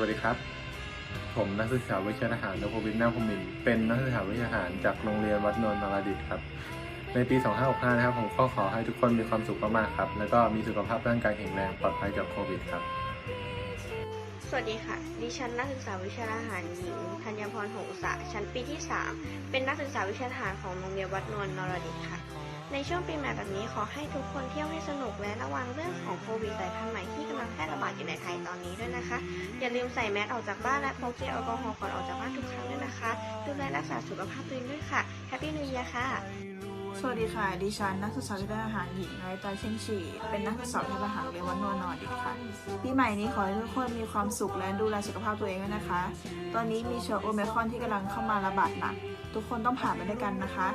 วัสดีครับ ผมนักศึกษาวิชาทหารนพวิทย์นาคพมิน เป็นนักศึกษาวิชาทหารจากโรงเรียนวัดนนท์นราดิตครับ ในปี 2565 นะครับ ผมก็ขอให้ทุกคนมีความสุขมากๆครับ แล้วก็มีสุขภาพร่างกายแข็งแรงปลอดภัยจากโควิดครับ สวัสดีค่ะ ดิฉันนักศึกษาวิชาทหารหญิงธัญพรหงษะชั้นปีที่ 3 เป็นนักศึกษาวิชาทหารของโรงเรียนวัดนวลนรดิตค่ะ ในช่วงปีใหม่แบบนี้ขอให้ทุกคนเที่ยวให้สนุกและระวังเรื่องของโควิดสายพันธุ์ใหม่ที่ กำลังแพร่ระบาดอยู่ในไทยตอนนี้ด้วยนะคะ อย่าลืมใส่แมสออกจากบ้านและพกเจลแอลกอฮอล์ก่อนออกจากบ้านทุกครั้งด้วยนะคะ ดูแลรักษาสุขภาพตัวเองด้วยค่ะแฮปปี้นิวเย r ค่ะ สวัสดีค่ะ ดิฉันนักศึกษาวิทยาทหารหญิงน้อยตาเช่งฉีเป็นนักศึกษาวิทยาหารเรียนวัดนวลนอร์ดิค่ะ ปีใหม่นี้ขอให้ทุกคนมีความสุขและดูแลสุขภาพตัวเองด้วยนะคะ ตอนนี้มีเชื้อโอมิครอนที่กำลังเข้ามาระบาดหนัก ทุกคนต้องผ่านไปด้วยกันนะคะ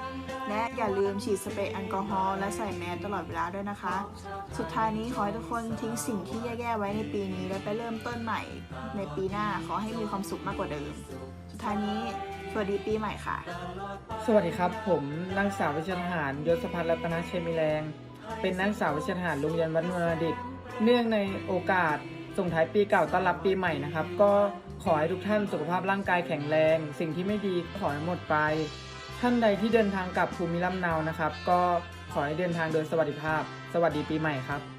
และอย่าลืมฉีดสเปรย์แอลกอฮอล์และใส่แมสตลอดเวลาด้วยนะคะ สุดท้ายนี้ขอให้ทุกคนทิ้งสิ่งที่แย่ๆไว้ในปีนี้ และไปเริ่มต้นใหม่ในปีหน้าขอให้มีความสุขมากกว่าเดิม สุดท้ายนี้ วัสดีปีใหม่ค่ะ สวัสดีครับ ผมนักศึกษาววิชาทหารยศพัฒน์รัตนเชมิแรง เป็นนักศึกษาววิชาทหารโรงเรียนวัดนวลดิตเนื่องในโอกาสส่งท้ายปีเก่าต้อนรับปีใหม่นะครับ ก็ขอให้ทุกท่านสุขภาพร่างกายแข็งแรง สิ่งที่ไม่ดีขอให้หมดไป ท่านใดที่เดินทางกลับภูมิลำเนานะครับ ก็ขอให้เดินทางโดยสวัสดิภาพ สวัสดีปีใหม่ครับ